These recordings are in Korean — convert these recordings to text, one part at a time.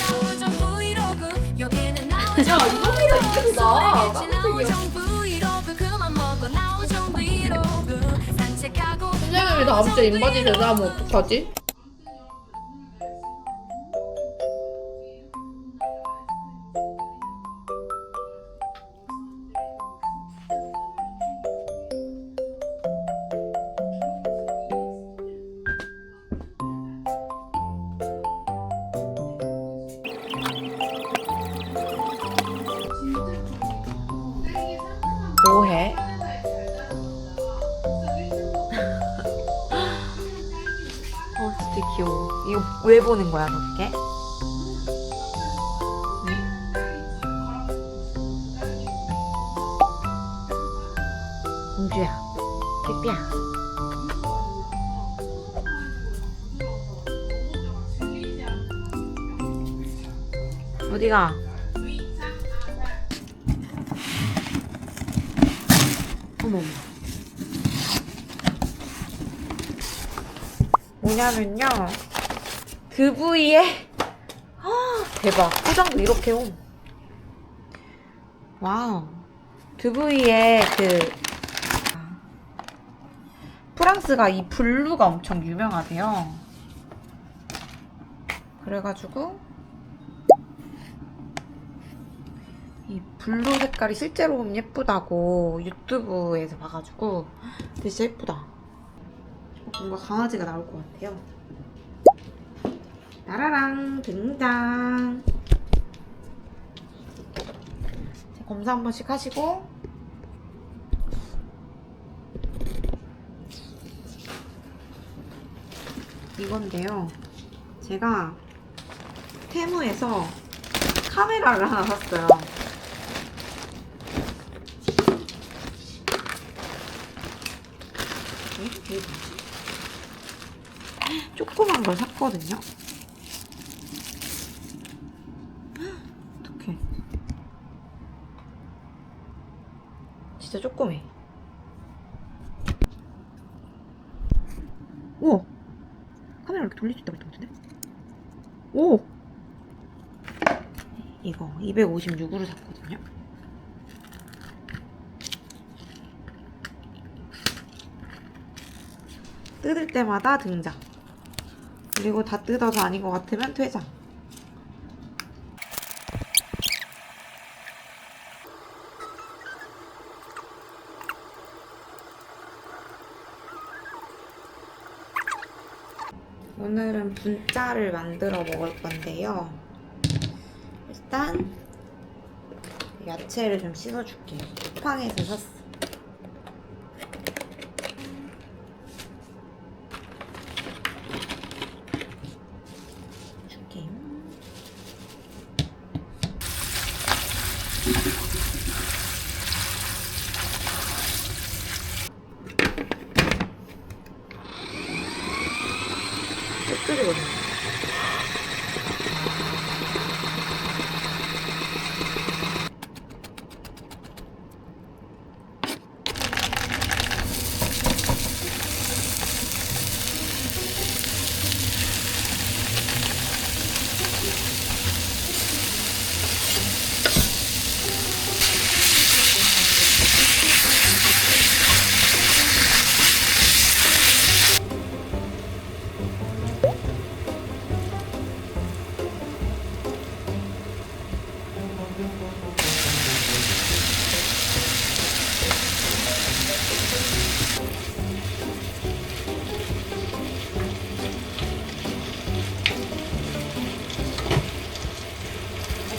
나오정 야, 이거 이쁘다. 브이로그. 산책하고 선생님이 다음 주에 인바디 제대하면 어떡하지? 왜 보는 거야, 그렇게? 공주야, 삐삐야. 어디가? 어머. 뭐냐면요. 그 부위에 아, 대박. 포장도 이렇게 오. 와우. 그 부위에 그 프랑스가 이 블루가 엄청 유명하대요. 그래가지고 이 블루 색깔이 실제로 보면 예쁘다고 유튜브에서 봐가지고 진짜 예쁘다. 뭔가 강아지가 나올 것 같아요. 따라랑 등장. 자, 검사 한 번씩 하시고 이건데요. 제가 테무에서 카메라를 하나 샀어요. 뭐지? 조그만 걸 샀거든요. 어떡해. 진짜 조그매. 오! 카메라 이렇게 돌릴 수 있다고 했던 것 같은데? 오! 이거 256으로 샀거든요. 뜯을 때마다 등장. 그리고 다 뜯어서 아닌 것 같으면 퇴장. 오늘은 분짜를 만들어 먹을 건데요. 일단 야채를 좀 씻어줄게요. 쿠팡에서 샀어.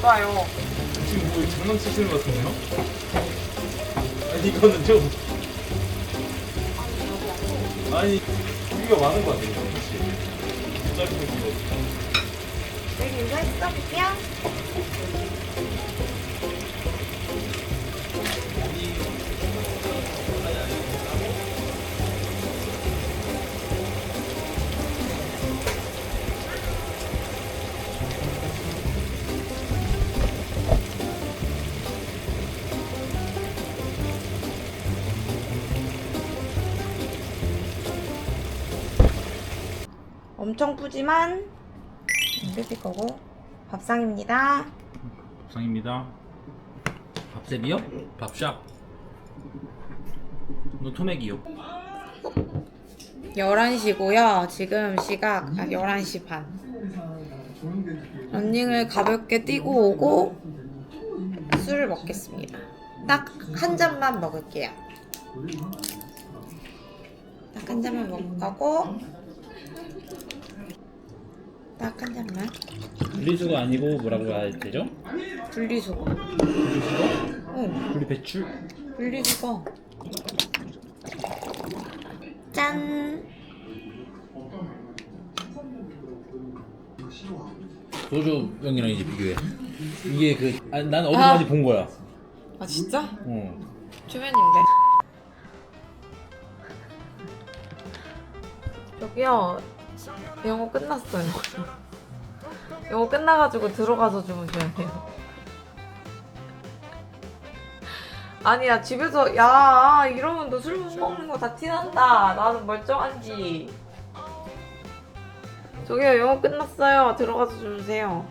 뭐가요? 지금 뭐 장난치시는 것 같은데요? 아니 이거는 좀 아니 고기가 많은 것 같아요 혹시 짧은 거 여기 인사했어, 삐삐야? 엄청 푸지만 뜯을 거고 밥상입니다. 상입니다. 밥셉이요? 밥샵. 노토맥이요. 11시고요. 지금 시각 아, 11시 반. 런닝을 가볍게 뛰고 오고 술을 먹겠습니다. 딱 한 잔만 먹을게요. 딱 한 잔만 먹을 거고 딱한 잔만 분리수거 아니고 뭐라고 해야 되죠? 분리수거. 분리수거? 응, 분리배출? 분리수거. 짠. 소주 병이랑 이제 비교해. 이게 그, 아, 난 어디서 아. 본 거야. 아 진짜? 어. 주변인데. 저기요. 영어 끝났어요. 영어 끝나가지고 들어가서 주무셔야 돼요. 아니야 집에서 야 이러면 너술못 먹는 거 다 티난다. 나는 멀쩡한지. 저기요 영어 끝났어요. 들어가서 주무세요.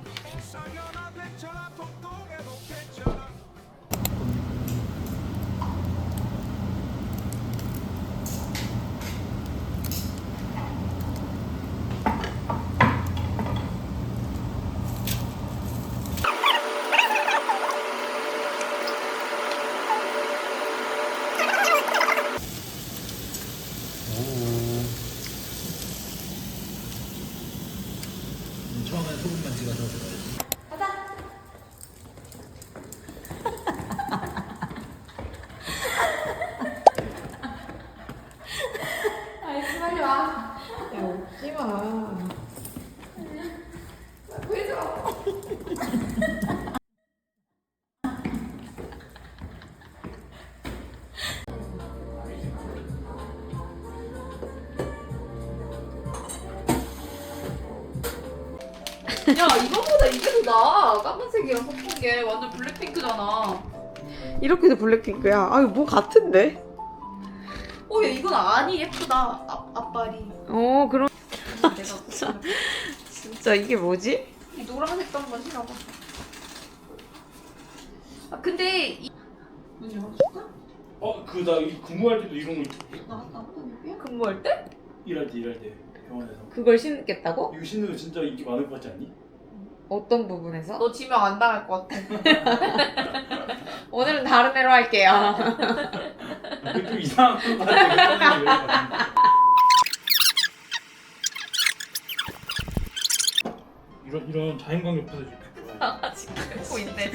처음에 소금만 찍어서 들어야지. 야 웃지 마. 야 이거보다 이게 더 나아. 까만색이랑 섞은 게 완전 블랙핑크잖아. 이렇게 해서 블랙핑크야. 아, 이거 뭐 같은데? 어, 야 이건 아니 예쁘다. 앞 앞발이. 어, 그럼 내가 진짜 진짜 이게 뭐지? 이 노란색도 한번 신어봐. 아 근데 이... 문 열어줄까? 어, 그, 나 근무할 때도 이런 거 나갔다? 근무할 때? 일할 때, 일할 때. 병원에서. 그걸 신겠다고? 이거 신으면 진짜 인기 많을 것 같지 않니? 어떤 부분에서? 너 지명 안 당할 것 같아. 오늘은 다른 애로 할게요. 그좀 이상한 것 같아. 이런 이런 자연광 옆에서 이렇게 아직 듣고 있네.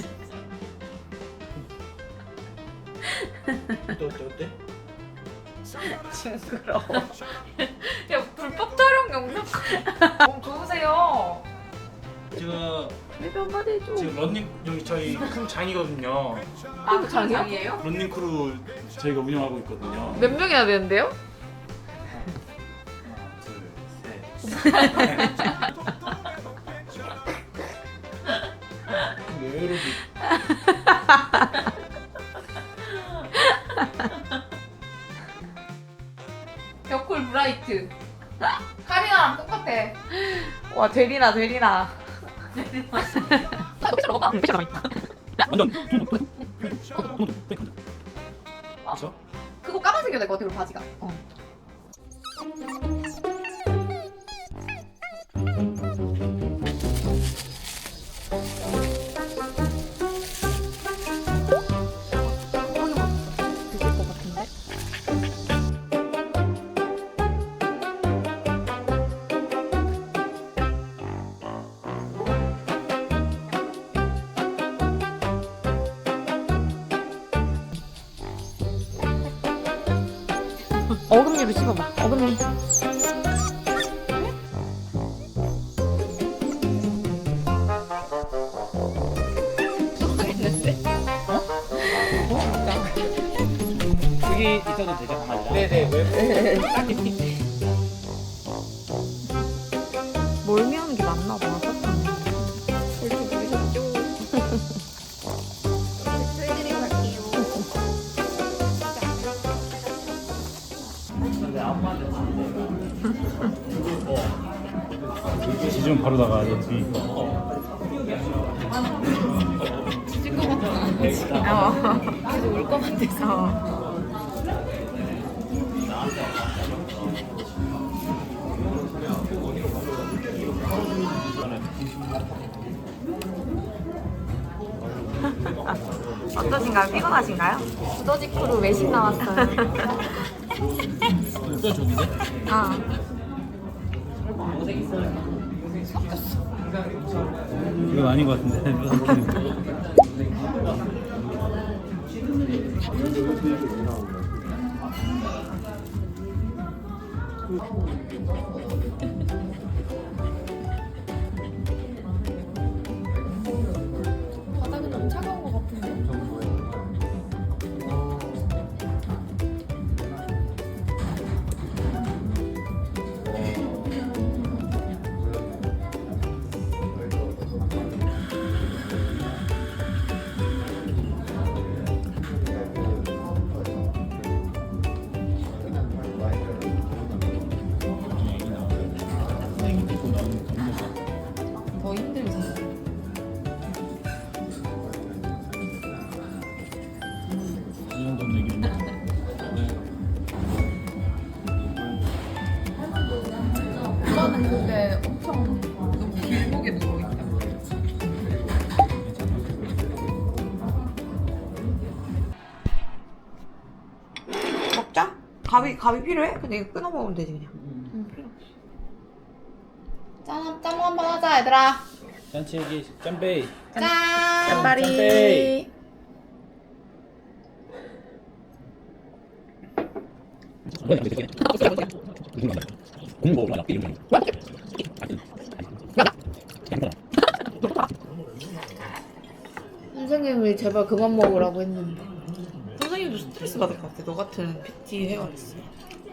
어때 어때 어때? 징그러워. 야 불법 촬영 영상. 몸 좋으세요. 제가 내가 한마디 해줘. 지금 런닝 여기 저희 크루 장이거든요. 아, 그 장이에요? 런닝 크루 저희가 운영하고 있거든요. 몇 명이나 되는데요? 하나, 둘, 셋. 왜 이러지? 벽골 브라이트. 카리나랑 똑같아. 와, 되리나, 되리나. 완전 그렇죠? 그거 까만색이야 될 것 같아, 그 바지가. 어. 어금니로 씹어봐. 어금니. 여기 있어도 되죠 강아지가? 네네 왜? 멀미 지면 바로 나가야지. 어. 계속 울것 같아서. 어떠신가요? 피곤하신가요? 두더지 크루 외식 나왔어요. 뼈 좋은데? 아. 이건 아닌 것 같은데. 오빠는 근데 엄청 너무 길목에 누워 있다. 먹자? 가위, 가위 필요해? 근데 이거 끊어 먹으면 되지, 그냥. 짠, 짠 한번 하자 얘들아. 짠치기 짠베이. 짠. 짠바리. 짠베이. 선생님이 제발 그만 먹으라고 했는데. 선생님도 스트레스 받을 것 같아. 너 같은 PT 있어.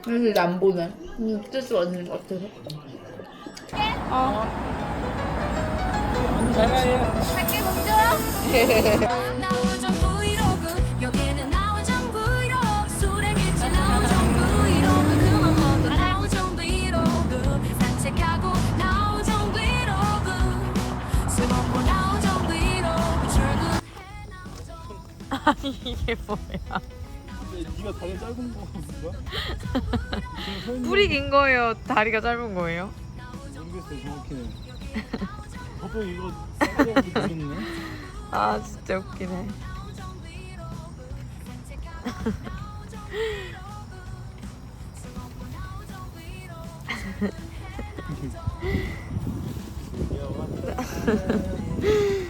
그래서 이제 안 보내. 음, 스트레스 받는 것 같아서. 나우정 브이로그 나우정 이게 뭐야? 네가 다리 짧은 거 뭔가? 뿌리 긴 거예요? 다리가 짧은 거예요? 모르겠어요 정확히는. 저도 이거 싸가지고. 아, 진짜 웃기네.